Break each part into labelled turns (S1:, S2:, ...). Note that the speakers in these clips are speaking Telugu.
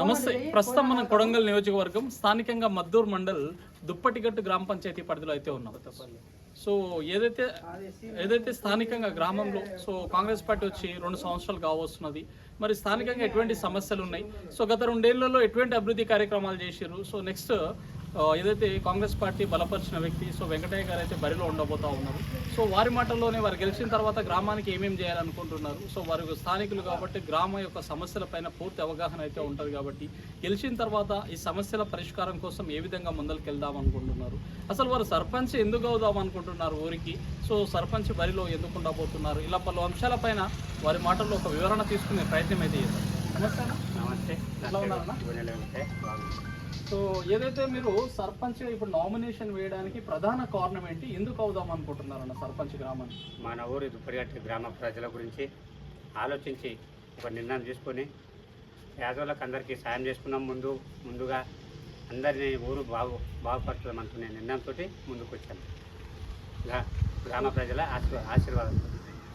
S1: నమస్తే. ప్రస్తుతం మనం కొడంగల్ నియోజకవర్గం స్థానికంగా మద్దూర్ మండల్ దుప్పటిగట్టు గ్రామ పంచాయతీ పరిధిలో అయితే ఉన్నాం. సో ఏదైతే ఏదైతే స్థానికంగా గ్రామంలో సో కాంగ్రెస్ పార్టీ వచ్చి రెండు సంవత్సరాలు కావస్తున్నది. మరి స్థానికంగా ఎటువంటి సమస్యలు ఉన్నాయి? సో గత రెండేళ్ళలో ఎటువంటి అభివృద్ధి కార్యక్రమాలు చేశారు సో నెక్స్ట్ ఏదైతే కాంగ్రెస్ పార్టీ బలపరిచిన వ్యక్తి సో వెంకటయ్య గారు అయితే బరిలో ఉండబోతా ఉన్నారు. సో వారి మాటల్లోనే వారు గెలిచిన తర్వాత గ్రామానికి ఏమేమి చేయాలనుకుంటున్నారు? సో వారు స్థానికులు కాబట్టి గ్రామం యొక్క సమస్యలపైన పూర్తి అవగాహన అయితే ఉంటుంది కాబట్టి గెలిచిన తర్వాత ఈ సమస్యల పరిష్కారం కోసం ఏ విధంగా ముందరికి వెళ్దాం అనుకుంటున్నారు? అసలు వారు సర్పంచ్ ఎందుకు అవుదాం అనుకుంటున్నారు ఊరికి? సో సర్పంచ్ బరిలో ఎందుకు ఉండబోతున్నారు? ఇలా పలు అంశాలపైన వారి మాటల్లో ఒక వివరణ తీసుకునే ప్రయత్నం అయితే చేశారు
S2: నమస్కారం
S1: ఎలా ఉన్నారన్నా? సో ఏదైతే మీరు సర్పంచ్ ఇప్పుడు నామినేషన్ వేయడానికి ప్రధాన కారణం ఏంటి? ఎందుకు అవుదాం అనుకుంటున్నారన్న సర్పంచ్ గ్రామాన్ని?
S2: మన ఊరి దుప్పటిగట్టి గ్రామ ప్రజల గురించి ఆలోచించి ఒక నిర్ణయం తీసుకొని పేదోళ్ళకి అందరికీ సాయం చేసుకున్నాం ముందు ముందుగా అందరినీ ఊరు బాగు బాగుపడుతుంది అనుకునే నిర్ణయంతో ముందుకు వచ్చాను గ్రామ ప్రజల ఆశీర్వాదం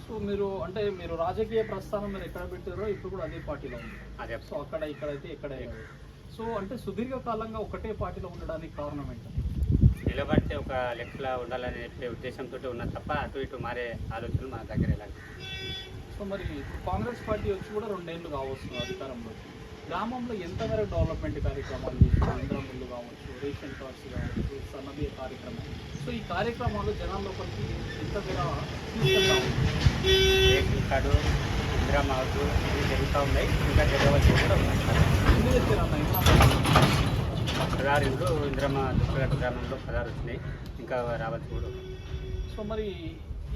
S1: సో మీరు అంటే మీరు రాజకీయ ప్రస్థానం మీరు ఎక్కడ పెట్టారో ఇప్పుడు కూడా అదే పార్టీలో ఉంది.
S2: అదే.
S1: సో అక్కడ ఇక్కడైతే ఇక్కడ. సో అంటే సుదీర్ఘ కాలంగా ఒకటే పార్టీలో ఉండడానికి కారణం ఏంటి?
S2: నిలబడితే ఒక లెక్కలా ఉండాలనే చెప్పే ఉద్దేశంతో ఉన్న తప్ప అటు ఇటు మారే ఆలోచనలు మన దగ్గర ఎలాంటి
S1: సో మరి కాంగ్రెస్ పార్టీ వచ్చి కూడా రెండేళ్ళు కావస్తుంది అధికారంలో. గ్రామంలో ఎంతవరకు డెవలప్మెంట్ కార్యక్రమాలు ఇంద్రములు కావచ్చు రేషన్ కార్డ్స్ కావచ్చు సన్నబియ్య కార్యక్రమం సో ఈ కార్యక్రమాలు జనాల లోపలికి ఎంత?
S2: రేషన్ కార్డు ఇందిరా ఇవి జరుగుతూ ఉన్నాయి ఇంకా జరగవలసి కూడా ఉన్నాయి? పదహారు ఇండ్లు ఇంద్రమ్మ దుప్పగట్టు గ్రామంలో పదహారు వచ్చినాయి ఇంకా రావచ్చు కూడా.
S1: సో మరి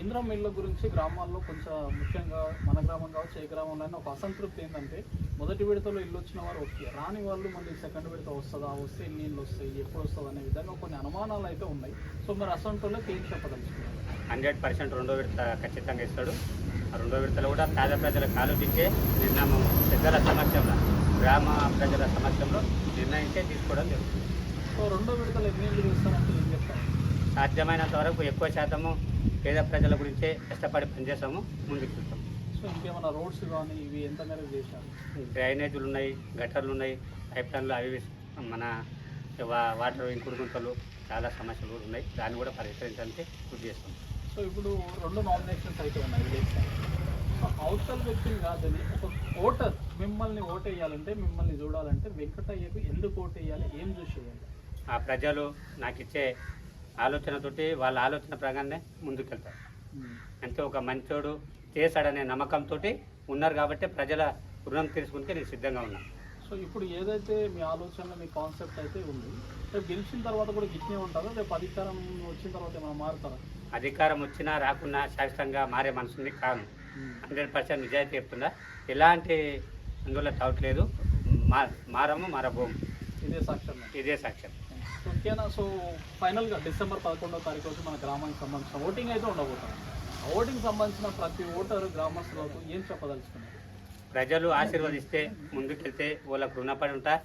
S1: ఇంద్రమ్మ ఇళ్ళ గురించి గ్రామాల్లో కొంచెం ముఖ్యంగా మన గ్రామం కావచ్చు ఏ గ్రామంలో అయినా ఒక అసంతృప్తి ఏంటంటే మొదటి విడతలో ఇల్లు వచ్చిన వారు ఓకే రాని వాళ్ళు మళ్ళీ సెకండ్ విడత వస్తుందా వస్తే ఎన్ని ఇళ్ళు వస్తాయి ఎప్పుడు వస్తుంది అనే విధంగా కొన్ని అనుమానాలు అయితే ఉన్నాయి. సో మరి అసంతులకు ఏం చెప్పదలుచుకున్నారు?
S2: హండ్రెడ్ పర్సెంట్ రెండో విడత ఖచ్చితంగా ఇస్తాడు. ఆ రెండో విడతలో కూడా పేద ప్రజలకు ఆలోచించే నిర్ణయం పెద్దల సమక్షంలో గ్రామ ప్రజల సమక్షంలో నిర్ణయించే తీసుకోవడం జరుగుతుంది.
S1: సో రెండో విడతలు ఎన్ని ఇళ్ళు ఇస్తారంటే
S2: సాధ్యమైనంత వరకు ఎక్కువ శాతము పేద ప్రజల గురించే కష్టపడి పనిచేస్తాము ముందుకు వెళ్తాం
S1: సో ఇంకేమైనా రోడ్స్ కానీ ఇవి ఎంత చేశారు?
S2: డ్రైనేజీలు ఉన్నాయి గటర్లు ఉన్నాయి పైప్ లైన్లు అవి మన వా- వాటర్ ఇంకుడు గుంతలు చాలా సమస్యలు కూడా ఉన్నాయి. దాన్ని కూడా పరిష్కరించడానికి కృషి చేస్తాం.
S1: సో ఇప్పుడు రెండు నామినేషన్స్ అయితే ఉన్నాయి సో అవతల వ్యక్తిని కాదని ఒక ఓటర్ మిమ్మల్ని ఓటేయాలంటే మిమ్మల్ని చూడాలంటే వెంకటయ్యకు ఎందుకు ఓటేయాలి? ఏం చూసి
S2: ఆ ప్రజలు నాకు ఇచ్చే ఆలోచనతోటి వాళ్ళ ఆలోచన ప్రకారమే ముందుకెళ్తారు. అంటే ఒక మంచోడు చేశాడనే నమ్మకంతో ఉన్నారు కాబట్టి ప్రజల రుణం తీసుకుంటే నేను సిద్ధంగా ఉన్నాను
S1: సో ఇప్పుడు ఏదైతే మీ ఆలోచన మీ కాన్సెప్ట్ అయితే ఉంది రేపు గెలిచిన తర్వాత కూడా గిట్నే ఉంటుందా రేపు అధికారం వచ్చిన తర్వాత ఏమైనా మారుతారా?
S2: అధికారం వచ్చినా రాకున్నా శాశ్వతంగా మారే మనసుని కాను హండ్రెడ్ పర్సెంట్ నిజాయితీ చెప్తుందా ఎలాంటి అందులో డౌట్ లేదు. మా మారము మారబోము.
S1: ఇదే సాక్ష్యం.
S2: ఇదే సాక్ష్యం.
S1: ఓకేనా సో ఫైనల్గా డిసెంబర్ పదకొండవ తారీఖు రోజు మన గ్రామానికి సంబంధించిన ఓటింగ్ అయితే ఉండబోతున్నాం ఓటింగ్ సంబంధించిన ప్రతి ఓటరు గ్రామస్తులకు ఏం చెప్పదలుచుకున్నారు?
S2: ప్రజలు ఆశీర్వదిస్తే ముందుకెళ్తే వాళ్ళకు రుణపడి ఉంటా.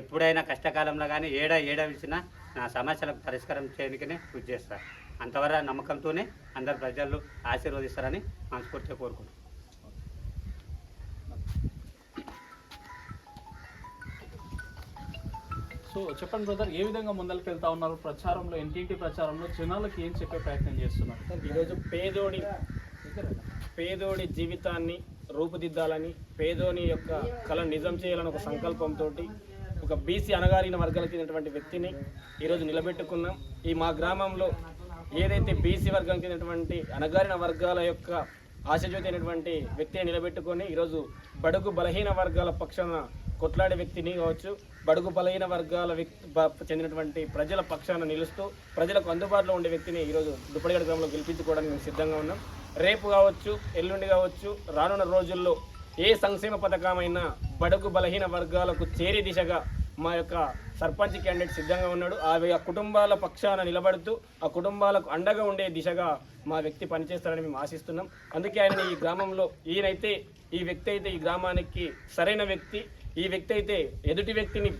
S2: ఎప్పుడైనా కష్టకాలంలో కానీ ఏడా ఏడా విడిచినా నా సమస్యలకు పరిష్కారం చేయడానికనే కృషి చేస్తా. అంతవరకు నమ్మకంతోనే అందరు ప్రజలు ఆశీర్వదిస్తారని మనస్ఫూర్తిగా కోరుకుంటున్నాను.
S1: సో చెప్పండి బ్రదర్ ఏ విధంగా ముందరికి వెళ్తా ఉన్నారు? ప్రచారంలో ఇంటింటి ప్రచారంలో జనాలకు ఏం చెప్పే ప్రయత్నం చేస్తున్నారు?
S3: ఈరోజు పేదోడి పేదోడి జీవితాన్ని రూపుదిద్దాలని పేదోని యొక్క కళ నిజం చేయాలని ఒక సంకల్పంతో ఒక బీసీ అణగారిన వర్గాలకు చెందినటువంటి వ్యక్తిని ఈరోజు నిలబెట్టుకున్నాం. ఈ మా గ్రామంలో ఏదైతే బీసీ వర్గం చెందినటువంటి అణగారిన వర్గాల యొక్క ఆశజ్యోతి అయినటువంటి వ్యక్తిని నిలబెట్టుకొని ఈరోజు బడుగు బలహీన వర్గాల పక్షాన కొట్లాడే వ్యక్తిని కావచ్చు బడుగు బలహీన వర్గాల వ్యక్తి చెందినటువంటి ప్రజల పక్షాన నిలుస్తూ ప్రజలకు అందుబాటులో ఉండే వ్యక్తిని ఈరోజు దుప్పటిగడ గ్రామంలో గెలిపించుకోవడానికి మేము సిద్ధంగా ఉన్నాం. రేపు కావచ్చు ఎల్లుండి కావచ్చు రానున్న రోజుల్లో ఏ సంక్షేమ పథకమైనా బడుగు బలహీన వర్గాలకు చేరే దిశగా మా యొక్క సర్పంచ్ క్యాండిడేట్ సిద్ధంగా ఉన్నాడు. ఆ ఆ కుటుంబాల పక్షాన నిలబడుతూ ఆ కుటుంబాలకు అండగా ఉండే దిశగా మా వ్యక్తి పనిచేస్తారని మేము ఆశిస్తున్నాం. అందుకే ఆయన ఈ గ్రామంలో ఈయనైతే ఈ వ్యక్తి అయితే ఈ గ్రామానికి సరైన వ్యక్తి. ఈ వ్యక్తి అయితే ఎదుటి వ్యక్తిని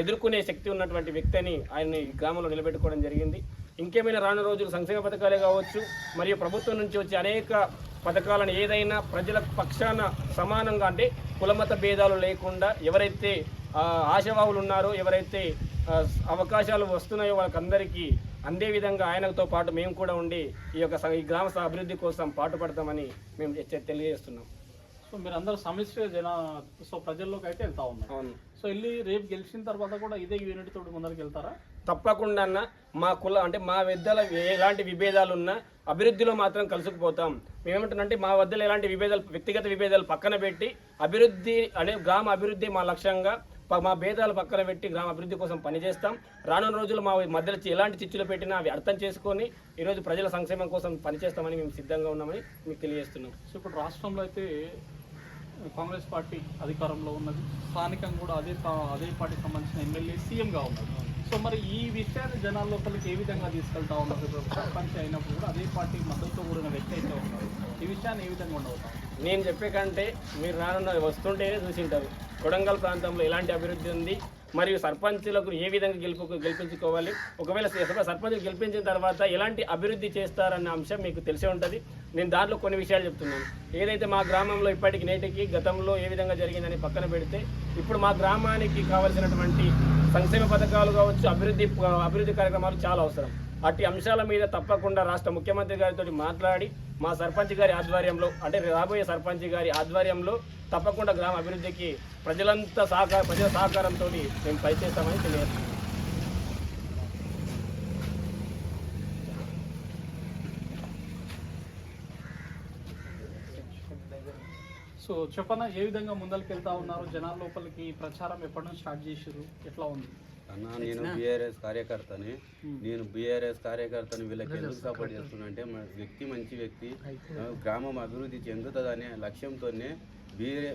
S3: ఎదుర్కొనే శక్తి ఉన్నటువంటి వ్యక్తి అని ఆయన్ని ఈ గ్రామంలో నిలబెట్టుకోవడం జరిగింది. ఇంకేమైనా రాను రోజులు సంక్షేమ పథకాలే కావచ్చు మరియు ప్రభుత్వం నుంచి వచ్చే అనేక పథకాలను ఏదైనా ప్రజల పక్షాన సమానంగా అంటే కులమత భేదాలు లేకుండా ఎవరైతే ఆశవాహులు ఆశావాహులు ఉన్నారో ఎవరైతే అవకాశాలు వస్తున్నాయో వాళ్ళకందరికీ అందే విధంగా ఆయనతో పాటు మేము కూడా ఉండి ఈ యొక్క ఈ గ్రామ అభివృద్ధి కోసం పాటుపడతామని మేము తెలియజేస్తున్నాం.
S1: సో మీరు అందరూ సమిష్టిగా జన సో ప్రజల్లోకి అయితే వెళ్తా ఉన్నారు.
S3: అవును.
S1: సో వెళ్ళి రేపు గెలిచిన తర్వాత కూడా ఇదే యూనిట్ తోటి ముందరికి వెళ్తారా?
S3: తప్పకుండా అన్న. మా కుల అంటే మా వద్దల ఎలాంటి విభేదాలు ఉన్నా అభివృద్ధిలో మాత్రం కలుసుకుపోతాం. మేమేమంటున్నాంటే మా వద్దల ఎలాంటి విభేదాలు వ్యక్తిగత విభేదాలు పక్కన పెట్టి అభివృద్ధి అనే గ్రామ అభివృద్ధి మా లక్ష్యంగా మా భేదాలు పక్కన పెట్టి గ్రామ అభివృద్ధి కోసం పనిచేస్తాం. రానున్న రోజులు మా మధ్యలో చి- ఎలాంటి చిచ్చులు పెట్టినా అవి అర్థం చేసుకొని ఈరోజు ప్రజల సంక్షేమం కోసం పనిచేస్తామని మేము సిద్ధంగా ఉన్నామని మీకు తెలియజేస్తున్నాం.
S1: సో ఇప్పుడు రాష్ట్రంలో అయితే కాంగ్రెస్ పార్టీ అధికారంలో ఉన్నది. స్థానికంగా కూడా అదే అదే పార్టీకి సంబంధించిన ఎమ్మెల్యే సీఎంగా ఉన్నారు సో మరి ఈ విషయాన్ని జనాల లోపలికి ఏ విధంగా తీసుకెళ్తా ఉన్నారు? సర్పంచ్ అయినప్పుడు కూడా అదే పార్టీ మద్దతుతో కూడిన వ్యక్తి అయితే ఉన్నారు. ఈ విషయాన్ని ఏ విధంగా ఉండవుతాం
S3: నేను చెప్పే కంటే మీరు రానున్న వస్తుంటేనే చూసింటారు. కొడంగల్ ప్రాంతంలో ఎలాంటి అభివృద్ధి ఉంది? మరియు సర్పంచులకు ఏ విధంగా గెలుపు గెలిపించుకోవాలి? ఒకవేళ సర్పంచ్ గెలిపించిన తర్వాత ఎలాంటి అభివృద్ధి చేస్తారన్న అంశం మీకు తెలిసే ఉంటుంది. నేను దాంట్లో కొన్ని విషయాలు చెప్తున్నాను. ఏదైతే మా గ్రామంలో ఇప్పటికి నేటికి గతంలో ఏ విధంగా జరిగిందని పక్కన పెడితే ఇప్పుడు మా గ్రామానికి కావలసినటువంటి సంక్షేమ పథకాలు కావచ్చు అభివృద్ధి అభివృద్ధి కార్యక్రమాలు చాలా అవసరం. అట్టి అంశాల మీద తప్పకుండా రాష్ట్ర ముఖ్యమంత్రి గారితో మాట్లాడి మా సర్పంచ్ గారి ఆధ్వర్యంలో అంటే రాబోయే సర్పంచ్ గారి ఆధ్వర్యంలో తప్పకుండా గ్రామ అభివృద్ధికి ప్రజలంతా సహకార ప్రజల సహకారంతో మేము పనిచేస్తామని తెలియజేస్తున్నాం.
S1: సో చెప్పన ఏ విధంగా ముందరికి వెళ్తా ఉన్నారు? జనాల లోపలికి ప్రచారం ఎప్పటి నుంచి స్టార్ట్ చేసారు ఎట్లా ఉంది?
S4: అన్న నేను బీఆర్ఎస్ కార్యకర్తని. నేను బీఆర్ఎస్ కార్యకర్తని వీళ్ళకి ఎందుకు సపోర్ట్ చేస్తున్నా అంటే మన వ్యక్తి మంచి వ్యక్తి. గ్రామం అభివృద్ధి చెందుతుందనే లక్ష్యంతోనే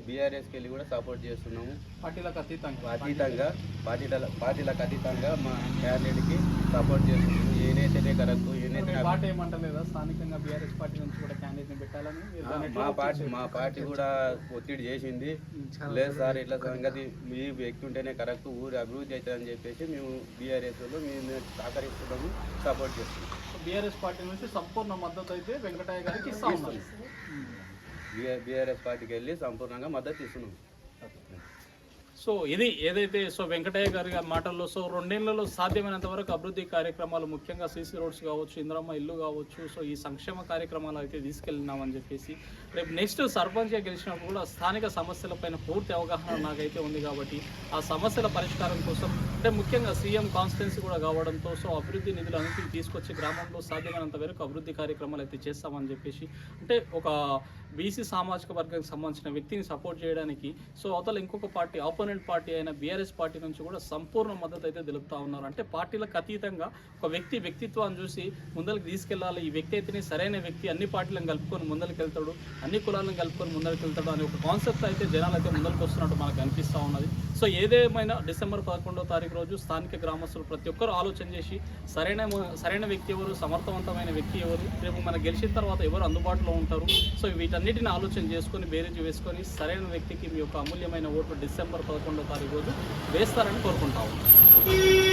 S4: బీఆర్ఎస్కి వెళ్ళి కూడా సపోర్ట్ చేస్తున్నాము.
S1: పార్టీలకు అతీతంగా.
S4: అతీతంగా పార్టీల పార్టీలకు అతీతంగా మా క్యాండిడేట్కి సపోర్ట్ చేస్తున్నాము. ఏనైతేనే కరెక్ట్
S1: ఏమంటలేదా? స్థానికంగా బీఆర్ఎస్ పార్టీ నుంచి కూడా క్యాండిడేట్ పెట్టాలని
S4: మా పార్టీ? మా పార్టీ కూడా ఒత్తిడి చేసింది. లేదు సార్ ఇట్లా సంగతి మీ వ్యక్తి ఉంటేనే కరెక్ట్ ఊరి అభివృద్ధి అవుతుందని చెప్పేసి మేము బీఆర్ఎస్లో మేము సహకరిస్తున్నాము సపోర్ట్ చేస్తున్నాము.
S1: బీఆర్ఎస్ పార్టీ నుంచి సంపూర్ణ మద్దతు అయితే వెంకటయ్య గారికి ఇస్తా
S4: బీఆర్ఎస్ పార్టీకి వెళ్ళి సంపూర్ణంగా మద్దతు ఇస్తున్నాం.
S1: సో ఇది ఏదైతే సో వెంకటయ్య గారి మాటల్లో సో రెండేళ్ళలో సాధ్యమైనంత వరకు అభివృద్ధి కార్యక్రమాలు ముఖ్యంగా సీసీ రోడ్స్ కావచ్చు ఇంద్రమ్మ ఇల్లు కావచ్చు సో ఈ సంక్షేమ కార్యక్రమాలు అయితే తీసుకెళ్ళినామని చెప్పేసి రేపు నెక్స్ట్ సర్పంచ్గా గెలిచినప్పుడు కూడా స్థానిక సమస్యలపైన పూర్తి అవగాహన నాకైతే ఉంది కాబట్టి ఆ సమస్యల పరిష్కారం కోసం అంటే ముఖ్యంగా సీఎం కాన్స్టిట్యున్సీ కూడా కావడంతో సో అభివృద్ధి నిధులు అన్నింటినీ తీసుకొచ్చి గ్రామంలో సాధ్యమైనంత వరకు అభివృద్ధి కార్యక్రమాలు అయితే చేస్తామని చెప్పేసి అంటే ఒక బీసీ సామాజిక వర్గానికి సంబంధించిన వ్యక్తిని సపోర్ట్ చేయడానికి సో అవతల ఇంకొక పార్టీ ఆపోనెంట్ పార్టీ అయిన బీఆర్ఎస్ పార్టీ నుంచి కూడా సంపూర్ణ మద్దతు అయితే తెలుపుతా ఉన్నారు. అంటే పార్టీలకు అతీతంగా ఒక వ్యక్తి వ్యక్తిత్వాన్ని చూసి ముందరికి తీసుకెళ్ళాలి ఈ వ్యక్తి అయితేనే సరైన వ్యక్తి. అన్ని పార్టీలను కలుపుకొని ముందరికి వెళ్తాడు. అన్ని కులాలను కలుపుకొని ముందరికి వెళ్తాడు అనే ఒక కాన్సెప్ట్ అయితే జనాలు అయితే ముందరికి వస్తున్నట్టు మనకు అనిపిస్తూ ఉన్నది. సో ఏదేమైనా డిసెంబర్ పదకొండవ తారీఖు రోజు స్థానిక గ్రామస్తులు ప్రతి ఒక్కరు ఆలోచన చేసి సరైన సరైన వ్యక్తి ఎవరు సమర్థవంతమైన వ్యక్తి ఎవరు రేపు మన గెలిచిన తర్వాత ఎవరు అందుబాటులో ఉంటారు. సో వీటన్నిటిని ఆలోచన చేసుకొని బేరేజ్ వేసుకొని సరైన వ్యక్తికి మీ యొక్క అమూల్యమైన ఓటు డిసెంబర్ పదకొండవ తారీఖు రోజు వేస్తారని కోరుకుంటాము